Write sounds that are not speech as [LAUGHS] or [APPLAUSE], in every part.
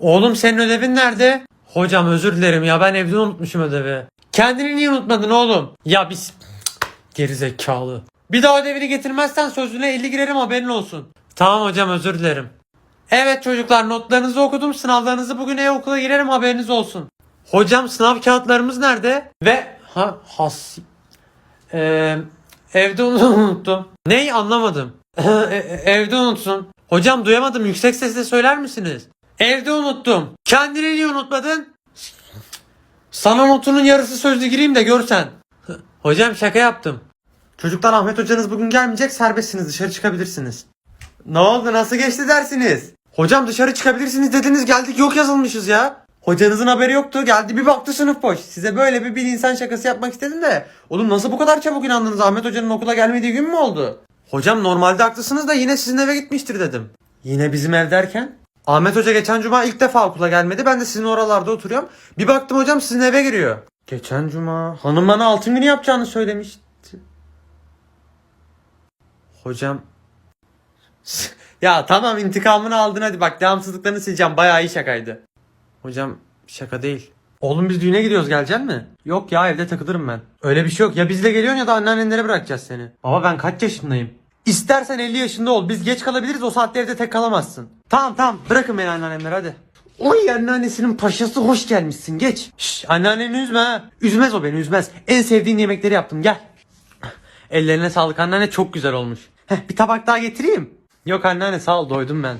Oğlum senin ödevin nerede? Hocam özür dilerim ya ben evde unutmuşum ödevi. Kendini niye unutmadın oğlum? Ya biz... Geri zekalı. Bir daha ödevini getirmezsen sözüne 50 girerim haberin olsun. Tamam hocam özür dilerim. Evet çocuklar notlarınızı okudum sınavlarınızı bugün e-okula girerim haberiniz olsun. Hocam sınav kağıtlarımız nerede? Ve ha has Ee, evde [LAUGHS] unuttum. Ney anlamadım. [LAUGHS] E- e- evde unutsun. Hocam duyamadım yüksek sesle söyler misiniz? Evde unuttum. Kendini niye unutmadın? Sana notunun yarısı sözlü gireyim de görsen. Hocam şaka yaptım. Çocuklar Ahmet hocanız bugün gelmeyecek serbestsiniz dışarı çıkabilirsiniz. Ne oldu nasıl geçti dersiniz? Hocam dışarı çıkabilirsiniz dediniz geldik yok yazılmışız ya. Hocanızın haberi yoktu geldi bir baktı sınıf boş. Size böyle bir bir insan şakası yapmak istedim de. Oğlum nasıl bu kadar çabuk inandınız Ahmet hocanın okula gelmediği gün mü oldu? Hocam normalde haklısınız da yine sizin eve gitmiştir dedim. Yine bizim ev derken? Ahmet hoca geçen cuma ilk defa okula gelmedi. Ben de sizin oralarda oturuyorum. Bir baktım hocam sizin eve giriyor. Geçen cuma hanım bana altın günü yapacağını söylemişti. Hocam [LAUGHS] ya tamam intikamını aldın hadi bak devamsızlıklarını sileceğim bayağı iyi şakaydı. Hocam şaka değil. Oğlum biz düğüne gidiyoruz gelecek mi? Yok ya evde takılırım ben. Öyle bir şey yok ya bizle geliyorsun ya da anneannenlere bırakacağız seni. Baba ben kaç yaşındayım? İstersen 50 yaşında ol biz geç kalabiliriz o saatte evde tek kalamazsın. Tamam tamam bırakın beni anneannemlere hadi. Oy anneannesinin paşası hoş gelmişsin geç. Şş anneanneni üzme. Üzmez o beni üzmez. En sevdiğin yemekleri yaptım gel. Ellerine sağlık anneanne çok güzel olmuş. Heh, bir tabak daha getireyim. Yok anneanne sağ ol doydum ben.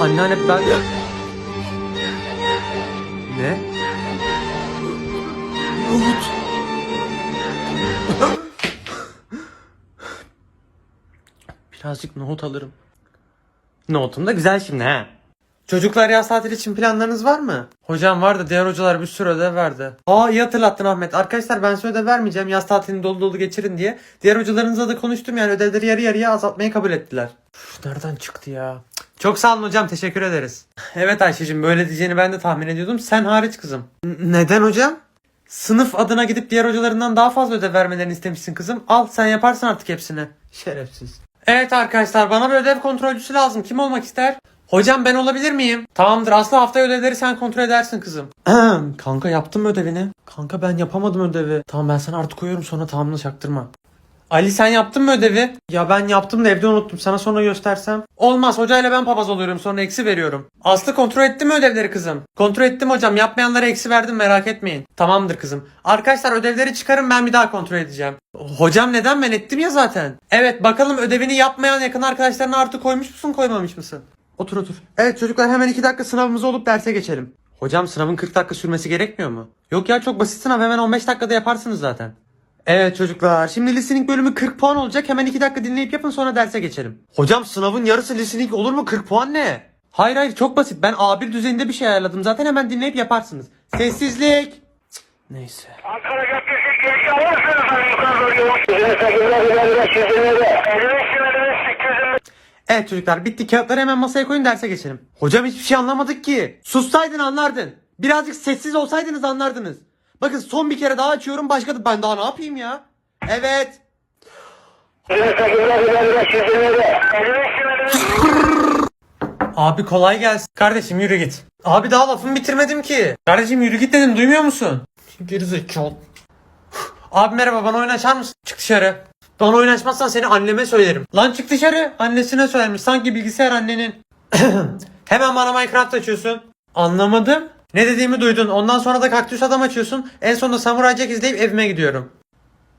Anneanne ben... Ne? Umut. Birazcık nohut alırım. Nohutum da güzel şimdi ha. Çocuklar yaz tatili için planlarınız var mı? Hocam vardı diğer hocalar bir sürü ödev verdi. Aa iyi hatırlattın Ahmet. Arkadaşlar ben size ödev vermeyeceğim yaz tatilini dolu dolu geçirin diye. Diğer hocalarınızla da konuştum yani ödevleri yarı yarıya azaltmayı kabul ettiler. Üf, nereden çıktı ya? Çok sağ olun hocam teşekkür ederiz. [LAUGHS] Evet Ayşe'cim böyle diyeceğini ben de tahmin ediyordum. Sen hariç kızım. N- neden hocam? Sınıf adına gidip diğer hocalarından daha fazla ödev vermelerini istemişsin kızım. Al sen yaparsın artık hepsini. Şerefsiz. Evet arkadaşlar bana bir ödev kontrolcüsü lazım. Kim olmak ister? Hocam ben olabilir miyim? Tamamdır Aslı haftaya ödevleri sen kontrol edersin kızım. [CLEARS THROAT] Kanka yaptın mı ödevini? Kanka ben yapamadım ödevi. Tamam ben sana artık koyuyorum sonra tamamını çaktırma. Ali sen yaptın mı ödevi? Ya ben yaptım da evde unuttum. Sana sonra göstersem. Olmaz hocayla ben papaz oluyorum sonra eksi veriyorum. Aslı kontrol etti mi ödevleri kızım? Kontrol ettim hocam. Yapmayanlara eksi verdim merak etmeyin. Tamamdır kızım. Arkadaşlar ödevleri çıkarın ben bir daha kontrol edeceğim. Hocam neden ben ettim ya zaten. Evet bakalım ödevini yapmayan yakın arkadaşlarına artı koymuş musun koymamış mısın? Otur otur. Evet çocuklar hemen 2 dakika sınavımız olup derse geçelim. Hocam sınavın 40 dakika sürmesi gerekmiyor mu? Yok ya çok basit sınav hemen 15 dakikada yaparsınız zaten. Evet çocuklar şimdi listening bölümü 40 puan olacak hemen 2 dakika dinleyip yapın sonra derse geçelim. Hocam sınavın yarısı listening olur mu 40 puan ne? Hayır hayır çok basit ben A1 düzeyinde bir şey ayarladım zaten hemen dinleyip yaparsınız. Sessizlik. Cık, Neyse. Ankara Caddesi girişi alırsınız hani yukarı doğru yol. Üzerine sakınlar ileride çözümleri. 55 lira 800 Evet çocuklar bitti kağıtları hemen masaya koyun derse geçelim. Hocam hiçbir şey anlamadık ki. Sussaydın anlardın. Birazcık sessiz olsaydınız anlardınız. Bakın son bir kere daha açıyorum başka da ben daha ne yapayım ya? Evet. Üzerine sakınlar ileride çözümleri. 55 lira Abi kolay gelsin. Kardeşim yürü git. Abi daha lafımı bitirmedim ki. Kardeşim yürü git dedim duymuyor musun? Gerizekalı. Abi merhaba bana oyun açar mısın? Çık dışarı. Bana oyun açmazsan seni anneme söylerim. Lan çık dışarı. Annesine söylemiş. Sanki bilgisayar annenin. [CLEARS THROAT] Hemen bana Minecraft açıyorsun. Anlamadım. Ne dediğimi duydun. Ondan sonra da kaktüs adam açıyorsun. En sonunda Samurai Jack izleyip evime gidiyorum.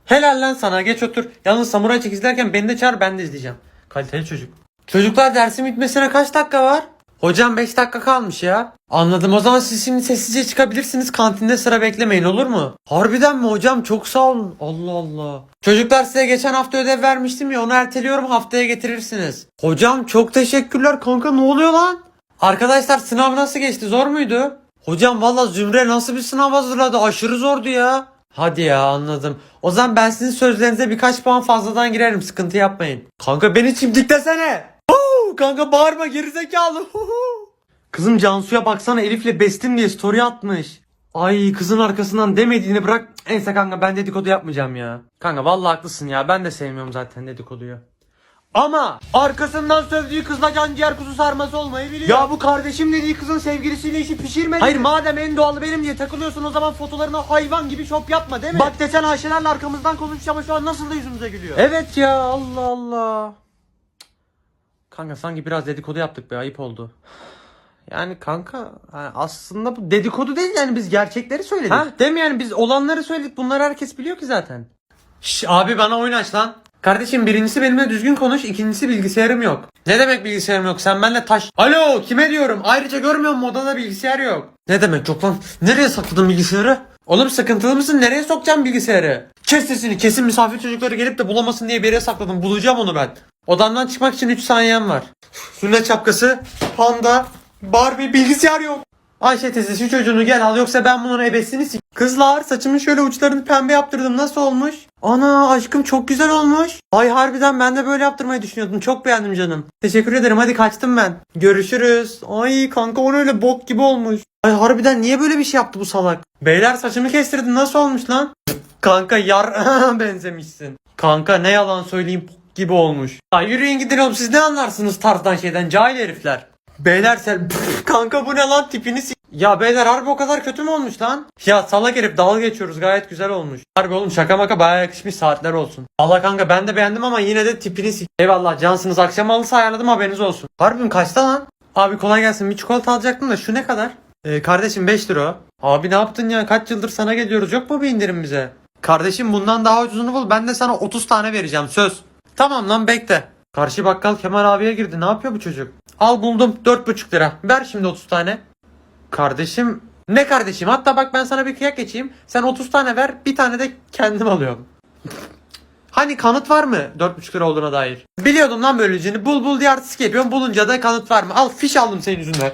Helal lan sana geç otur. Yalnız Samurai Jack izlerken beni de çağır ben de izleyeceğim. Kaliteli çocuk. Çocuklar dersin bitmesine kaç dakika var? Hocam 5 dakika kalmış ya. Anladım o zaman siz şimdi sessizce çıkabilirsiniz kantinde sıra beklemeyin olur mu? Harbiden mi hocam çok sağ olun. Allah Allah. Çocuklar size geçen hafta ödev vermiştim ya onu erteliyorum haftaya getirirsiniz. Hocam çok teşekkürler kanka ne oluyor lan? Arkadaşlar sınav nasıl geçti zor muydu? Hocam valla Zümre nasıl bir sınav hazırladı aşırı zordu ya. Hadi ya anladım. O zaman ben sizin sözlerinize birkaç puan fazladan girerim sıkıntı yapmayın. Kanka beni çimdiklesene. Huu, kanka bağırma gerizekalı. Kızım Cansu'ya baksana Elif'le bestim diye story atmış. Ay kızın arkasından demediğini bırak. Neyse kanka ben dedikodu yapmayacağım ya. Kanka vallahi haklısın ya. Ben de sevmiyorum zaten dedikoduyu. Ama arkasından sövdüğü kızla can ciğer kuzu sarması olmayı biliyor. Ya bu kardeşim dediği kızın sevgilisiyle işi pişirmedi Hayır madem en doğalı benim diye takılıyorsun o zaman fotolarına hayvan gibi şop yapma değil mi? Bak desen Ayşelerle arkamızdan konuşmuş ama şu an nasıl da yüzümüze gülüyor. Evet ya Allah Allah. Kanka sanki biraz dedikodu yaptık be ayıp oldu. Yani kanka yani aslında bu dedikodu değil yani biz gerçekleri söyledik. Ha değil mi yani biz olanları söyledik bunları herkes biliyor ki zaten. Şş abi bana oyun aç lan. Kardeşim birincisi benimle düzgün konuş ikincisi bilgisayarım yok. Ne demek bilgisayarım yok sen benimle taş. Alo kime diyorum ayrıca görmüyor musun odada bilgisayar yok. Ne demek yok lan nereye sakladın bilgisayarı? Oğlum sıkıntılı mısın nereye sokacağım bilgisayarı? Kes sesini kesin misafir çocukları gelip de bulamasın diye bir yere sakladım bulacağım onu ben. Odamdan çıkmak için 3 saniyem var. Sünnet şapkası, panda, Barbie bilgisayar yok. Ayşe teyze şu çocuğunu gel al yoksa ben bunun ebesini s- Kızlar saçımın şöyle uçlarını pembe yaptırdım nasıl olmuş? Ana aşkım çok güzel olmuş. Ay harbiden ben de böyle yaptırmayı düşünüyordum. Çok beğendim canım. Teşekkür ederim hadi kaçtım ben. Görüşürüz. Ay kanka o öyle bok gibi olmuş. Ay harbiden niye böyle bir şey yaptı bu salak? Beyler saçımı kestirdin nasıl olmuş lan? Kanka yar [LAUGHS] benzemişsin. Kanka ne yalan söyleyeyim gibi olmuş. Ay yürüyün gidin oğlum siz ne anlarsınız tarzdan şeyden cahil herifler. Beyler sen [LAUGHS] kanka bu ne lan tipini Ya beyler harbi o kadar kötü mü olmuş lan? Ya salak herif dalga geçiyoruz gayet güzel olmuş. Harbi oğlum şaka maka baya yakışmış saatler olsun. Allah kanka ben de beğendim ama yine de tipini Eyvallah cansınız akşam halısı ayarladım haberiniz olsun. Harbim kaçta lan? Abi kolay gelsin bir çikolata alacaktım da şu ne kadar? Ee, kardeşim 5 lira. Abi ne yaptın ya kaç yıldır sana geliyoruz yok mu bir indirim bize? Kardeşim bundan daha ucuzunu bul ben de sana 30 tane vereceğim söz. Tamam lan bekle. Karşı bakkal Kemal abiye girdi. Ne yapıyor bu çocuk? Al buldum 4,5 lira. Ver şimdi 30 tane. Kardeşim ne kardeşim? Hatta bak ben sana bir kıyak geçeyim. Sen 30 tane ver. Bir tane de kendim alıyorum. Hani kanıt var mı 4,5 lira olduğuna dair? Biliyordum lan böyleceğini. Bul bul diye artistik yapıyorum. Bulunca da kanıt var mı? Al fiş aldım senin yüzünden.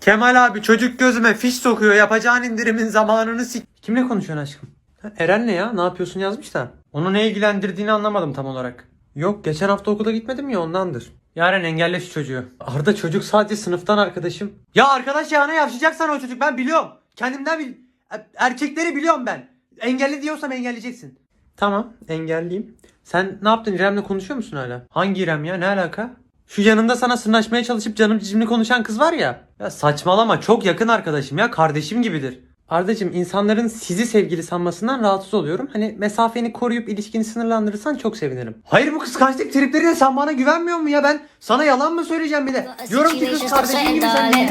Kemal abi çocuk gözüme fiş sokuyor. Yapacağın indirimin zamanını sik. Kimle konuşuyorsun aşkım? Ha, Eren ne ya? Ne yapıyorsun yazmış da. Onu ne ilgilendirdiğini anlamadım tam olarak. Yok geçen hafta okula gitmedim ya ondandır. Yaren engelle şu çocuğu. Arda çocuk sadece sınıftan arkadaşım. Ya arkadaş ya ne yapacaksan o çocuk ben biliyorum. Kendimden bil. E- Erkekleri biliyorum ben. Engelli diyorsam engelleyeceksin. Tamam engelleyeyim. Sen ne yaptın İrem'le konuşuyor musun hala? Hangi İrem ya ne alaka? Şu yanında sana sırnaşmaya çalışıp canım cicimli konuşan kız var ya. Ya saçmalama çok yakın arkadaşım ya kardeşim gibidir. Ardacığım insanların sizi sevgili sanmasından rahatsız oluyorum. Hani mesafeni koruyup ilişkini sınırlandırırsan çok sevinirim. Hayır bu kıskançlık tripleriyle sen bana güvenmiyor mu ya ben sana yalan mı söyleyeceğim bir de? Diyorum ki kız kardeşim gibi sen beni.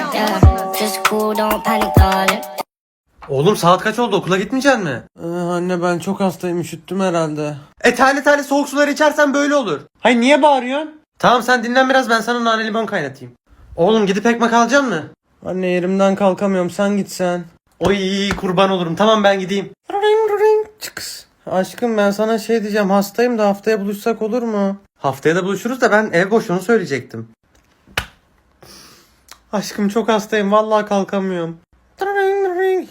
Oğlum saat kaç oldu okula gitmeyecek mi? Ee, anne ben çok hastayım üşüttüm herhalde. E terli terli soğuk sular içersen böyle olur. Hayır niye bağırıyorsun? Tamam sen dinlen biraz ben sana nane limon kaynatayım. Oğlum gidip ekmek alacak mı? Anne yerimden kalkamıyorum sen git sen. Oy kurban olurum tamam ben gideyim. Çıkız. Aşkım ben sana şey diyeceğim hastayım da haftaya buluşsak olur mu? Haftaya da buluşuruz da ben ev boş onu söyleyecektim. Aşkım çok hastayım vallahi kalkamıyorum.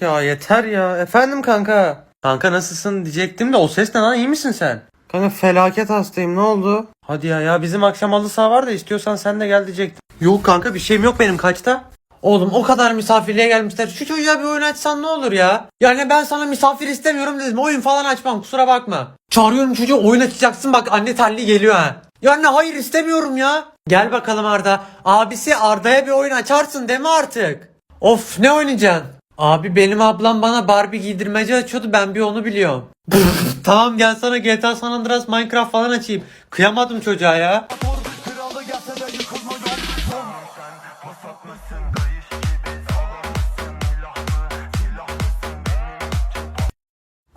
Ya yeter ya. Efendim kanka. Kanka nasılsın diyecektim de o ses ne lan iyi misin sen? Kanka felaket hastayım ne oldu? Hadi ya ya bizim akşam halı saha var da istiyorsan sen de gel diyecektim. Yok kanka bir şeyim yok benim kaçta? Oğlum o kadar misafirliğe gelmişler. Şu çocuğa bir oyun açsan ne olur ya? Yani ben sana misafir istemiyorum dedim. Oyun falan açmam kusura bakma. Çağırıyorum çocuğu oyun açacaksın bak anne terli geliyor ha. Ya anne hayır istemiyorum ya. Gel bakalım Arda. Abisi Arda'ya bir oyun açarsın mi artık? Of ne oynayacaksın? Abi benim ablam bana Barbie giydirmece açıyordu ben bir onu biliyorum. [LAUGHS] tamam gel sana GTA San Andreas Minecraft falan açayım. Kıyamadım çocuğa ya.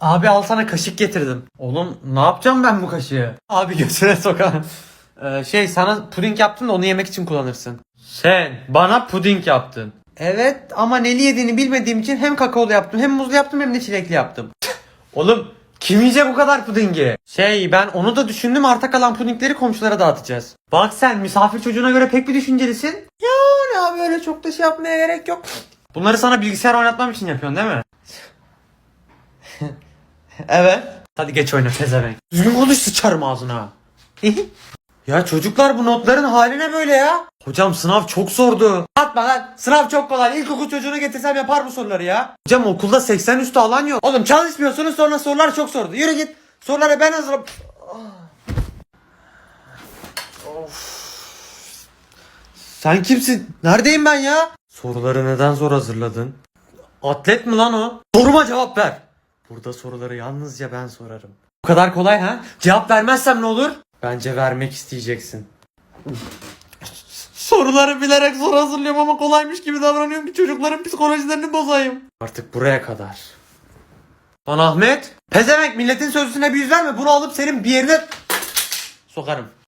Abi al sana kaşık getirdim. Oğlum ne yapacağım ben bu kaşığı? Abi götüne sokarım. [LAUGHS] Ee, şey sana puding yaptım da onu yemek için kullanırsın. Sen bana puding yaptın. Evet ama neli yediğini bilmediğim için hem kakaolu yaptım hem muzlu yaptım hem de çilekli yaptım. [LAUGHS] Oğlum kim yiyecek bu kadar pudingi? Şey ben onu da düşündüm arta kalan pudingleri komşulara dağıtacağız. Bak sen misafir çocuğuna göre pek bir düşüncelisin. Yani abi öyle çok da şey yapmaya gerek yok. Bunları sana bilgisayar oynatmam için yapıyorsun değil mi? [LAUGHS] evet. Hadi geç oyna pezevenk. Düzgün konuş sıçarım ağzına. ya çocuklar bu notların haline böyle ya. Hocam sınav çok zordu. Atma lan. Sınav çok kolay. İlkokul çocuğunu getirsem yapar bu soruları ya. Hocam okulda 80 üstü alan yok. Oğlum çalışmıyorsunuz sonra sorular çok zordu. Yürü git. Soruları ben hazırım. Sen kimsin? Neredeyim ben ya? Soruları neden zor hazırladın? Atlet mi lan o? Soruma cevap ver. Burada soruları yalnızca ben sorarım. Bu kadar kolay ha? Cevap vermezsem ne olur? Bence vermek isteyeceksin. Soruları bilerek zor hazırlıyorum ama kolaymış gibi davranıyorum ki çocukların psikolojilerini bozayım. Artık buraya kadar. Lan Ahmet. Pezevenk milletin sözüne bir yüz verme. Bunu alıp senin bir yerine sokarım.